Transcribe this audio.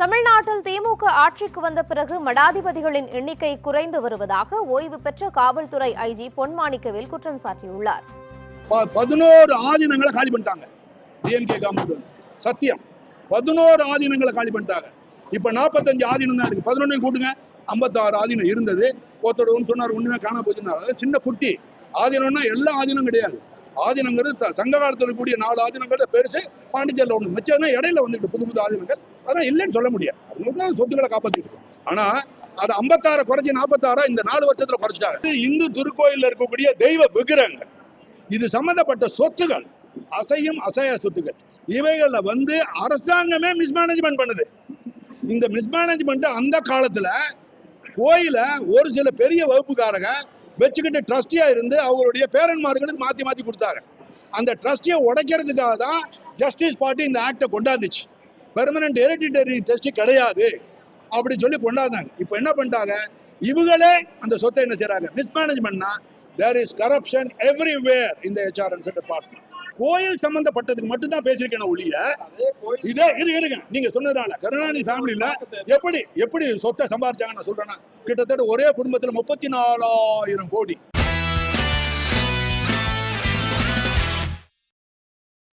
தமிழ்நாட்டில் திமுக ஆட்சிக்கு வந்த பிறகு மடாதிபதிகளின் எண்ணிக்கை குறைந்து வருவதாக ஓய்வு பெற்ற காவல்துறை ஐஜி பொன்மாணிக்கவேல் குற்றம் சாட்டியுள்ளார். பதினோரு ஆதீனங்களை காலி பண்ணிட்டாங்க. டிஎம்கே கவர்மெண்ட் சத்தியம். பதினோரு ஆதீனங்களை காலி பண்ணிட்டாங்க. இப்ப நாற்பத்தஞ்சு ஆதீனம் தான் இருக்கு. பதினொன்னு கூட்டுங்க. ஐம்பத்தாறு ஆதீனம் இருந்தது. ஒருத்தர் ஒன்று சொன்னார் ஒண்ணுமே காண போச்சுன்னா. அதாவது சின்ன குட்டி. ஆதீனம்னா எல்லா ஆதீனம் கிடையாது. ஆதீனங்கிறது சங்க காலத்தில் கூடிய நாலு ஆதீனங்கிறத பெருசு பாண்டிச்சேரியில் ஒன்று மிச்சம்னா இடையில வந்துட்டு புது புது ஆதீனங்கள். அதான் இல்லைன்னு சொல்ல முடியாது. அவங்களுக்கு தான் சொத்துக்களை காப்பாற்றிட்டு ஆனா அது ஐம்பத்தாறு குறைச்சி நாற்பத்தாறா இந்த நாலு வருஷத்துல குறைச்சிட்டாங்க. இந்து திருக்கோயில்ல இருக்கக்கூடிய தெய்வ விக்கிரகங்கள். இது சம்பந்தப்பட்ட சொத்துகள். அசையும் அசைய சொத்துக்கள். இவைகள்ல வந்து அரசாங்கமே மிஸ்மேனேஜ்மெண்ட் பண்ணுது. இந்த மிஸ்மேனேஜ்மெண்ட் அந்த காலத்துல கோயில ஒரு சில பெரிய வகுப்புக்காரங்க வச்சுக்கிட்டு ட்ரஸ்டியாக இருந்து அவங்களுடைய பேரன்மார்களுக்கு மாற்றி மாற்றி கொடுத்தாங்க அந்த ட்ரஸ்டியை உடைக்கிறதுக்காக தான் ஜஸ்டிஸ் பார்ட்டி இந்த ஆக்டை கொண்டாந்துச்சு. பெர்மனன்ட் ஹெரிடிட்டரி ட்ரஸ்டி கிடையாது. அப்படி சொல்லி கொண்டாந்தாங்க. இப்போ என்ன பண்ணிட்டாங்க? இவங்களே அந்த சொத்தை என்ன செய்கிறாங்க மிஸ்மேனேஜ்மெண்ட்னா தேர் இஸ் கரப்ஷன் எவ்ரிவேர் இந்த ஹெச்ஆர்என்ஸ் டிபார்ட்மெண்ட் கோயில் சம்பந்தப்பட்டதுக்கு மட்டும் தான் பேசியிருக்கேன் ஒழிய இதே இரு இருங்க. நீங்க சொன்னதால கருணாநிதி ஃபேமிலியில எப்படி எப்படி சொத்தை சம்பாதிச்சாங்க நான் சொல்றேன்னா கிட்டத்தட்ட ஒரே குடும்பத்துல முப்பத்தி நாலாயிரம் கோடி.